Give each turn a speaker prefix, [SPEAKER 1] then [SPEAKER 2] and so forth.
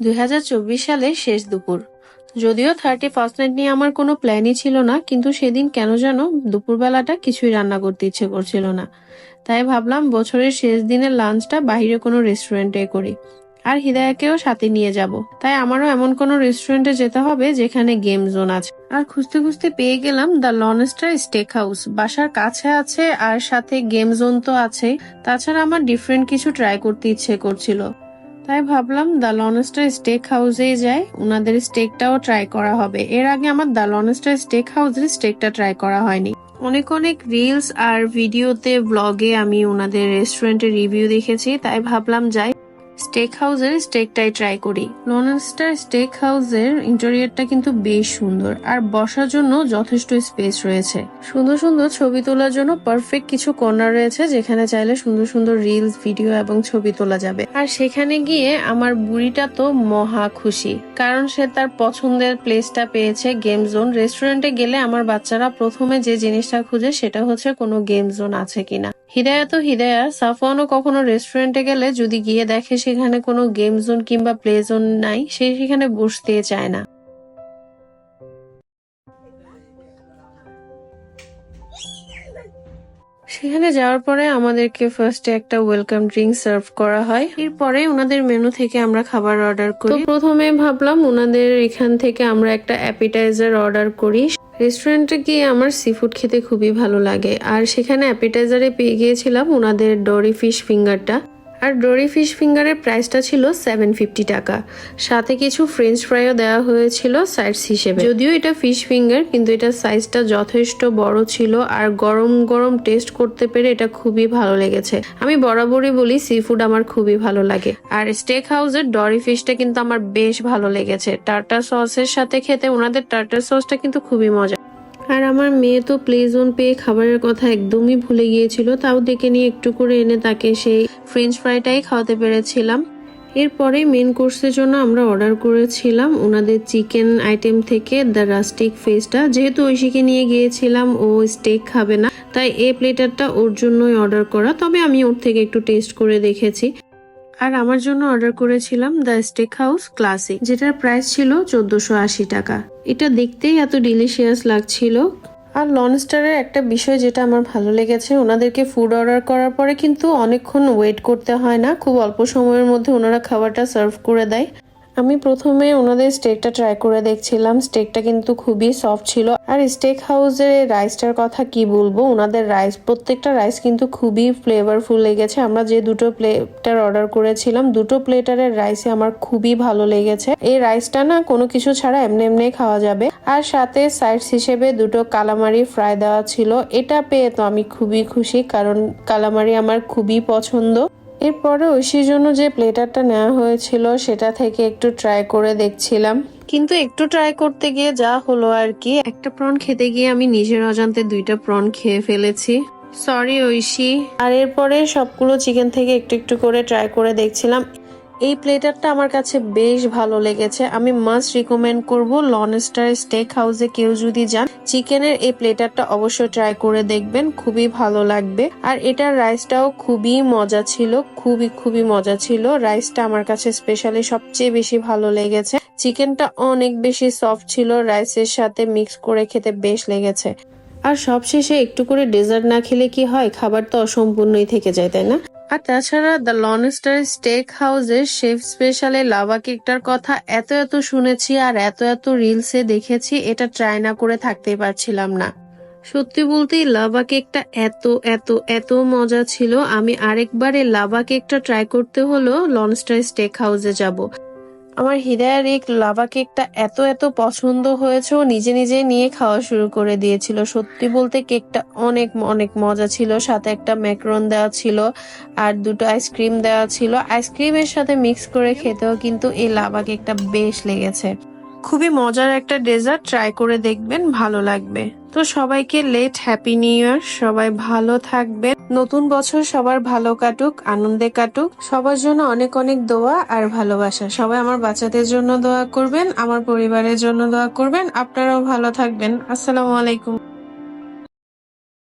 [SPEAKER 1] দুই সালের শেষ দুপুর। যদিও থার্টি ফার্স্ট নাইট নিয়ে আমার কোনো প্ল্যানই ছিল না, কিন্তু সেদিন কেন যেন দুপুরবেলাটা কিছুই রান্না করতে ইচ্ছে করছিল না। তাই ভাবলাম বছরের শেষ দিনের লাঞ্চটা বাইরে কোনো রেস্টুরেন্টে করি। আর হৃদয়াকেও সাথে নিয়ে যাব। তাই আমারও এমন কোনো রেস্টুরেন্টে যেতে হবে যেখানে গেম জোন আছে। আর খুঁজতে খুঁজতে পেয়ে গেলাম দ্য লনস্টার স্টেক হাউস বাসার কাছে আছে আর সাথে গেম জোন তো আছে তাছাড়া আমার ডিফারেন্ট কিছু ট্রাই করতে ইচ্ছে করছিল। তাই ভাবলাম দ্য লনস্টার স্টেক হাউসেই যাই। ওনাদের স্টেকটাও ট্রাই করা হবে। এর আগে আমার দ্য লনস্টার স্টেক হাউসের স্টেকটা ট্রাই করা হয়নি। অনেক অনেক রিলস আর ভিডিওতে ব্লগে আমি ওনাদের রেস্টুরেন্টের রিভিউ দেখেছি, তাই ভাবলাম যাই। স্টেক হাউসের স্টেকটাই ট্রাই করি। লনস্টার স্টেক হাউসের ইন্টেরিয়রটা কিন্তু বেশ সুন্দর আর বসার জন্য যথেষ্ট স্পেস রয়েছে। সুন্দর সুন্দর ছবি তোলার জন্য পারফেক্ট কিছু কর্নার রয়েছে যেখানে চাইলে সুন্দর সুন্দর রিলস ভিডিও এবং ছবি তোলা যাবে। আর সেখানে গিয়ে আমার বুড়িটা তো মহা খুশি, কারণ সে তার পছন্দের প্লেসটা পেয়েছে গেম জোন রেস্টুরেন্টে গেলে আমার বাচ্চারা প্রথমে যে জিনিসটা খুঁজে সেটা হচ্ছে কোনো গেম জোন আছে কিনা। হিদায়া তো হিদায়া, সাফওয়ানও কখনো রেস্টুরেন্টে গেলে যদি গিয়ে দেখে সেখানে কোনো গেম জোন কিংবা প্লে জোন নাই, সে সেখানে বসতে চায় না। সেখানে যাওয়ার পরে আমাদেরকে ফার্স্টে একটা ওয়েলকাম ড্রিঙ্ক সার্ভ করা হয়। এরপরে ওনাদের মেনু থেকে আমরা খাবার অর্ডার করি। প্রথমে ভাবলাম ওনাদের এখান থেকে আমরা একটা অ্যাপিটাইজার অর্ডার করি। রেস্টুরেন্টে গিয়ে আমার সি ফুড খেতে খুবই ভালো লাগে। আর সেখানে অ্যাপিটাইজারে পেয়ে গিয়েছিলাম ওনাদের ডরি ফিশ ফিঙ্গারটা আর ডোরি ফিশ ফিঙ্গারের প্রাইসটা ছিল সেভেন ফিফটি টাকা। সাথে কিছু ফ্রেঞ্চ ফ্রাইও দেওয়া হয়েছিল সাইডস হিসেবে। যদিও এটা ফিশ ফিঙ্গার কিন্তু এটা সাইজটা যথেষ্ট বড় ছিল আর গরম গরম টেস্ট করতে পেরে এটা খুবই ভালো লেগেছে। আমি বরাবরই বলি সি ফুড আমার খুবই ভালো লাগে। আর স্টেক হাউসের ডরি ফিশটা কিন্তু আমার বেশ ভালো লেগেছে। টার্টার সসের সাথে খেতে, ওনাদের টার্টার সসটা কিন্তু খুবই মজা। আমার মেয়ে তো প্লে জোন পেয়ে খাবারের কথা একদমই ভুলে গিয়েছিল, তাও ডেকে নিয়ে একটু করে এনে তাকে সেই ফ্রেঞ্চ ফ্রাইটাই খাওয়াতে পেরেছিলাম। এরপরে মেন কোর্সের জন্য আমরা অর্ডার করেছিলাম ওনাদের চিকেন আইটেম থেকে দ্য রাস্টিক ফেসটা যেহেতু ঐশীকে নিয়ে গিয়েছিলাম, ও স্টেক খাবে না, তাই এই প্লেটারটা ওর জন্যই অর্ডার করা, তবে আমি ওর থেকে একটু টেস্ট করে দেখেছি। আর আমার জন্য অর্ডার করেছিলাম দ্য স্টেক হাউস ক্লাসিক, যেটার প্রাইস ছিল চোদ্দশো আশি টাকা। এটা দেখতেই এত ডিলিশিয়াস লাগছিল। আর লনস্টারের একটা বিষয় যেটা আমার ভালো লেগেছে, ওনাদেরকে ফুড অর্ডার করার পরে কিন্তু অনেকক্ষণ ওয়েট করতে হয় না, খুব অল্প সময়ের মধ্যে ওনারা খাবারটা সার্ভ করে দেয়। আমি প্রথমে ওনাদের স্টেকটা ট্রাই করে দেখছিলাম। স্টেকটা কিন্তু খুবই সফট ছিল। আর স্টেক হাউসের রাইসটার কথা কি বলব? ওনাদের রাইস প্রত্যেকটা রাইস কিন্তু খুবই ফ্লেভারফুল লেগেছে। আমরা যে দুটো প্লেটার অর্ডার করেছিলাম, দুটো প্লেটারের রাইসে আমার খুবই ভালো লেগেছে। এই রাইসটা না কোনো কিছু ছাড়া এমনি এমনি খাওয়া যাবে। আর সাথে সাইডস হিসেবে দুটো কালামারি ফ্রাই দেওয়া ছিল। এটা পেয়ে তো আমি খুবই খুশি, কারণ কালামারি আমার খুবই পছন্দ। এরপরে ঐশীর জন্য যে প্লেটারটা নেওয়া হয়েছিল সেটা থেকে একটু ট্রাই করে দেখছিলাম। কিন্তু একটু ট্রাই করতে গিয়ে যা হলো আর কি, একটা প্রন খেতে গিয়ে আমি নিজের অজান্তে দুইটা প্রন খেয়ে ফেলেছি। সরি ঐশী। আর এরপরে সবগুলো চিকেন থেকে একটু একটু করে ট্রাই করে দেখছিলাম। এই প্লেটারটা আমার কাছে বেশ ভালো লেগেছে। আমি মাস্ট রিকমেন্ড করব লনস্টার স্টেক হাউসে কেউ যদি যান, চিকেনের এই প্লেটারটা অবশ্যই ট্রাই করে দেখবেন, খুবই ভালো লাগবে। আর এটার রাইসটাও খুবই মজা ছিল, খুবই খুবই মজা ছিল। রাইসটা আমার কাছে স্পেশালি সবচেয়ে বেশি ভালো লেগেছে। চিকেনটা অনেক বেশি সফট ছিল রাইসের সাথে মিক্স করে খেতে বেশ লেগেছে। আর সবশেষে একটু করে ডেজার্ট না খেলে কি হয়? খাবার তো অসম্পূর্ণই থেকে যায়, তাই না? আর তাছাড়া দ্য লনস্টার স্টেক হাউসের শেফ স্পেশালে লাভা কেকটার কথা এত এত শুনেছি আর এত এত রিলসে দেখেছি, এটা ট্রাই না করে থাকতে পারছিলাম না। সত্যি বলতেই লাভা কেকটা এত এত এত মজা ছিল, আমি আরেকবার এই লাভা কেকটা ট্রাই করতে হলো লনস্টার স্টেক হাউসে যাব। আমার হৃদয়ের এই লাভা কেকটা এত এত পছন্দ হয়েছে নিজে নিজে নিয়ে খাওয়া শুরু করে দিয়েছিল। সত্যি বলতে কেকটা অনেক অনেক মজা ছিল। সাথে একটা ম্যাকরন দেওয়া ছিল আর দুটো আইসক্রিম দেওয়া ছিল। আইসক্রিমের সাথে মিক্স করে খেতেও কিন্তু এই লাভা কেকটা বেশ লেগেছে। খুবই মজার একটা ডেজার্ট ট্রাই করে দেখবেন, ভালো লাগবে। তো সবাইকে লেট হ্যাপি নিউ ইয়ার সবাই ভালো থাকবেন। নতুন বছর সবার ভালো কাটুক, আনন্দে কাটুক। সবার জন্য অনেক অনেক দোয়া আর ভালোবাসা। সবাই আমার বাচ্চাদের জন্য দোয়া করবেন, আমার পরিবারের জন্য দোয়া করবেন। আপনারাও ভালো থাকবেন। আসসালামু আলাইকুম।